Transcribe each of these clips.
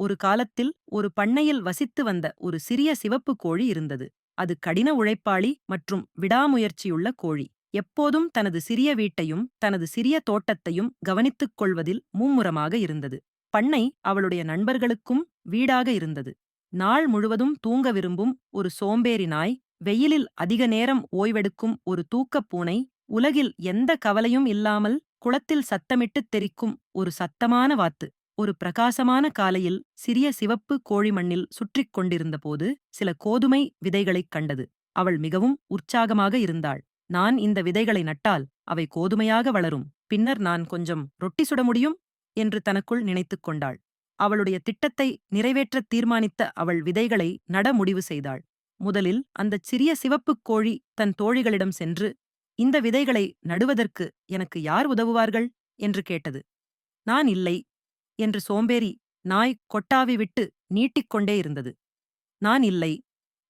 ஒரு காலத்தில் ஒரு பண்ணையில் வசித்து வந்த ஒரு சிறிய சிவப்பு கோழி இருந்தது. அது கடின உழைப்பாளி மற்றும் விடாமுயற்சியுள்ள கோழி. எப்போதும் தனது சிறிய வீட்டையும் தனது சிறிய தோட்டத்தையும் கவனித்துக் கொள்வதில் மும்முரமாக இருந்தது. பண்ணை அவளுடைய நண்பர்களுக்கும் வீடாக இருந்தது. நாள் முழுவதும் தூங்க விரும்பும் ஒரு சோம்பேறி நாய் வெயிலில் அதிக நேரம் ஓய்வெடுக்கும் ஒரு தூக்கப் பூனை உலகில் எந்த கவலையும் இல்லாமல் குளத்தில் சத்தமிட்டுத் தெரிக்கும் ஒரு சத்தமான வாத்து. ஒரு பிரகாசமான காலையில் சிறிய சிவப்பு கோழி மண்ணில் சுற்றிக் கொண்டிருந்தபோது சில கோதுமை விதைகளைக் கண்டது. அவள் மிகவும் உற்சாகமாக இருந்தாள். நான் இந்த விதைகளை நட்டால் அவை கோதுமையாக வளரும். பின்னர் நான் கொஞ்சம் ரொட்டி சுட முடியும்? என்று தனக்குள் நினைத்துக் கொண்டாள். அவளுடைய திட்டத்தை நிறைவேற்றத் தீர்மானித்த அவள் விதைகளை நட முடிவு செய்தாள். முதலில் அந்தச் சிறிய சிவப்புக் கோழி தன் தோழிகளிடம் சென்று இந்த விதைகளை நடுவதற்கு எனக்கு யார் உதவுவார்கள்? என்று கேட்டது. நான் இல்லை. என்று சோம்பேறி நாய் கொட்டாவி விட்டு நீட்டிக்கொண்டே இருந்தது. நான் இல்லை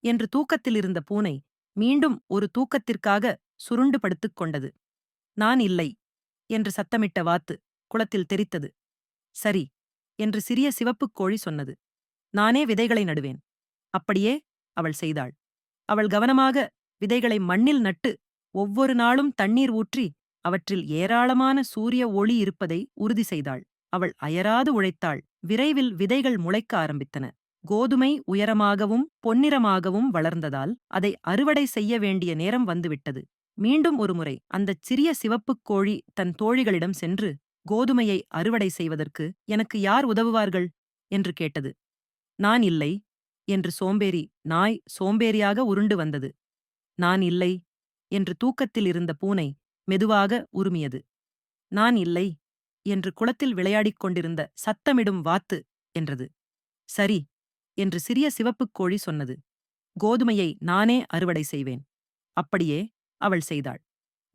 என்று தூக்கத்தில் இருந்த பூனை மீண்டும் ஒரு தூக்கத்திற்காக சுருண்டு படுத்துக் கொண்டது. நான் இல்லை என்று சத்தமிட்ட வாத்து குளத்தில் தெரித்தது. சரி என்று சிறிய சிவப்புக் கோழி சொன்னது. நானே விதைகளை நடுவேன். அப்படியே? அவள் செய்தாள். அவள் கவனமாக விதைகளை மண்ணில் நட்டு ஒவ்வொரு நாளும் தண்ணீர் ஊற்றி அவற்றில் ஏராளமான சூரிய ஒளி இருப்பதை உறுதி செய்தாள். அவள் அயராது உழைத்தாள். விரைவில் விதைகள் முளைக்க ஆரம்பித்தன. கோதுமை உயரமாகவும் பொன்னிறமாகவும் வளர்ந்ததால் அதை அறுவடை செய்ய வேண்டிய நேரம் வந்துவிட்டது. மீண்டும் ஒருமுறை அந்தச் சிறிய சிவப்புக் கோழி தன் தோழிகளிடம் சென்று கோதுமையை அறுவடை செய்வதற்கு எனக்கு யார் உதவுவார்கள்? என்று கேட்டது. நான் இல்லை என்று சோம்பேறி நாய் சோம்பேறியாக உருண்டு வந்தது. நான் இல்லை என்று தூக்கத்தில் இருந்த பூனை மெதுவாக உருமியது. நான் இல்லை என்று குளத்தில் விளையாடிக் கொண்டிருந்த சத்தமிடும் வாத்து என்றது. சரி என்று சிறிய சிவப்புக் கோழி சொன்னது. கோதுமையை நானே அறுவடை செய்வேன். அப்படியே அவள் செய்தாள்.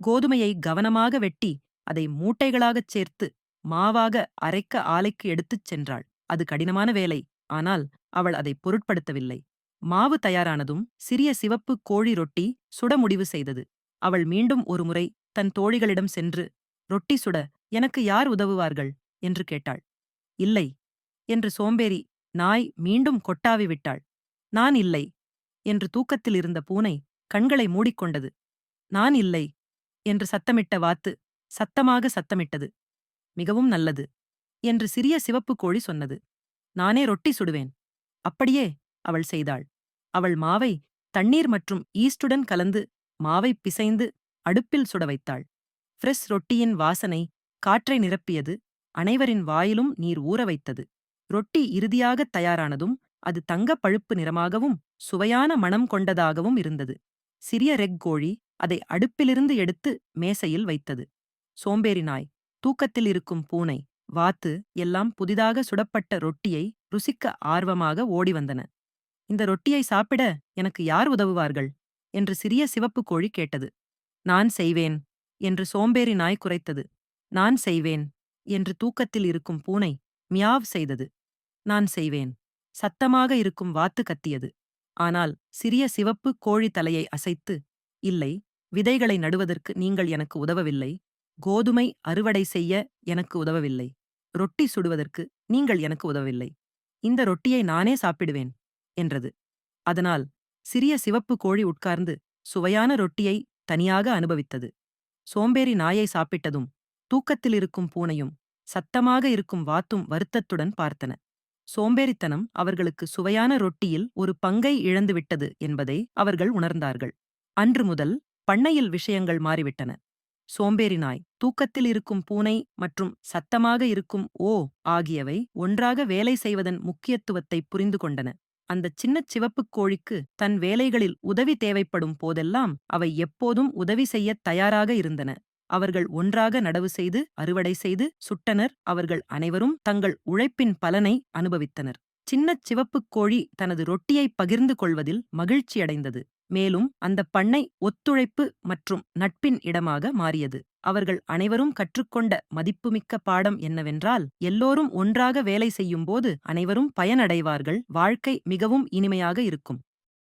கோதுமையை கவனமாக வெட்டி அதை மூட்டைகளாகச் சேர்த்து மாவாக அரைக்க ஆலைக்கு எடுத்துச் சென்றாள். அது கடினமான வேலை ஆனால் அவள் அதை பொருட்படுத்தவில்லை. மாவு தயாரானதும் சிறிய சிவப்பு கோழி ரொட்டி சுட முடிவு செய்தது. அவள் மீண்டும் ஒருமுறை தன் தோழிகளிடம் சென்று ரொட்டி சுட எனக்கு யார் உதவுவார்கள்? என்று கேட்டாள். இல்லை என்று சோம்பேறி நாய் மீண்டும் கொட்டாவி விட்டாள். நான் இல்லை என்று தூக்கத்தில் இருந்த பூனை கண்களை மூடிக்கொண்டது. நான் இல்லை என்று சத்தமிட்ட வாத்து சத்தமாக சத்தமிட்டது. மிகவும் நல்லது என்று சிறிய சிவப்பு கோழி சொன்னது. நானே ரொட்டி சுடுவேன். அப்படியே அவள் செய்தாள். அவள் மாவை தண்ணீர் மற்றும் ஈஸ்டுடன் கலந்து மாவை பிசைந்து அடுப்பில் சுட வைத்தாள். ஃப்ரெஷ் ரொட்டியின் வாசனை காற்றை நிரப்பியது. அனைவரின் வாயிலும் நீர் ஊற வைத்தது. ரொட்டி இறுதியாகத் தயாரானதும் அது தங்கப் பழுப்பு நிறமாகவும் சுவையான மணம் கொண்டதாகவும் இருந்தது. சிறிய ரெக் கோழி அதை அடுப்பிலிருந்து எடுத்து மேசையில் வைத்தது. சோம்பேறி நாய் தூக்கத்தில் இருக்கும் பூனை வாத்து எல்லாம் புதிதாக சுடப்பட்ட ரொட்டியை ருசிக்க ஆர்வமாக ஓடி வந்தன இந்த ரொட்டியை சாப்பிட எனக்கு யார் உதவுவார்கள்? என்று சிறிய சிவப்பு கோழி கேட்டது. நான் செய்வேன் என்று சோம்பேறி நாய் குரைத்தது நான் செய்வேன் என்று தூக்கத்தில் இருக்கும் பூனை மியாவ் செய்தது. நான் செய்வேன். சத்தமாக இருக்கும் வாத்து கத்தியது. ஆனால் சிறிய சிவப்பு கோழி தலையை அசைத்து இல்லை விதைகளை நடுவதற்கு நீங்கள் எனக்கு உதவவில்லை. கோதுமை அறுவடை செய்ய எனக்கு உதவவில்லை. ரொட்டி சுடுவதற்கு நீங்கள் எனக்கு உதவவில்லை. இந்த ரொட்டியை நானே சாப்பிடுவேன் என்றது. அதனால் சிறிய சிவப்பு கோழி உட்கார்ந்து சுவையான ரொட்டியை தனியாக அனுபவித்தது. சோம்பேறி நாயை சாப்பிட்டதும் தூக்கத்தில் இருக்கும் பூனையும் சத்தமாக இருக்கும் வாத்தும் வருத்தத்துடன் பார்த்தன. சோம்பேறித்தனம் அவர்களுக்கு சுவையான ரொட்டியில் ஒரு பங்கை இழந்துவிட்டது என்பதை அவர்கள் உணர்ந்தார்கள். அன்று முதல் பண்ணையில் விஷயங்கள் மாறிவிட்டன. சோம்பேறி நாய் தூக்கத்தில் இருக்கும் பூனை மற்றும் சத்தமாக இருக்கும் ஓ ஆகியவை ஒன்றாக வேலை செய்வதன் முக்கியத்துவத்தை புரிந்து கொண்டன. அந்தச் சின்னச் சிவப்புக் கோழிக்கு தன் வேலைகளில் உதவி தேவைப்படும் போதெல்லாம் அவை எப்போதும் உதவி செய்யத் தயாராக இருந்தன. அவர்கள் ஒன்றாக நடவு செய்து அறுவடை செய்து சுட்டனர். அவர்கள் அனைவரும் தங்கள் உழைப்பின் பலனை அனுபவித்தனர். சின்னச் சிவப்புக் கோழி தனது ரொட்டியைப் பகிர்ந்து கொள்வதில் மகிழ்ச்சியடைந்தது மேலும் அந்த பண்ணை ஒத்துழைப்பு மற்றும் நட்பின் இடமாக மாறியது. அவர்கள் அனைவரும் கற்றுக்கொண்ட மதிப்புமிக்க பாடம் என்னவென்றால் எல்லோரும் ஒன்றாக வேலை செய்யும்போது அனைவரும் பயனடைவார்கள். வாழ்க்கை மிகவும் இனிமையாக இருக்கும்.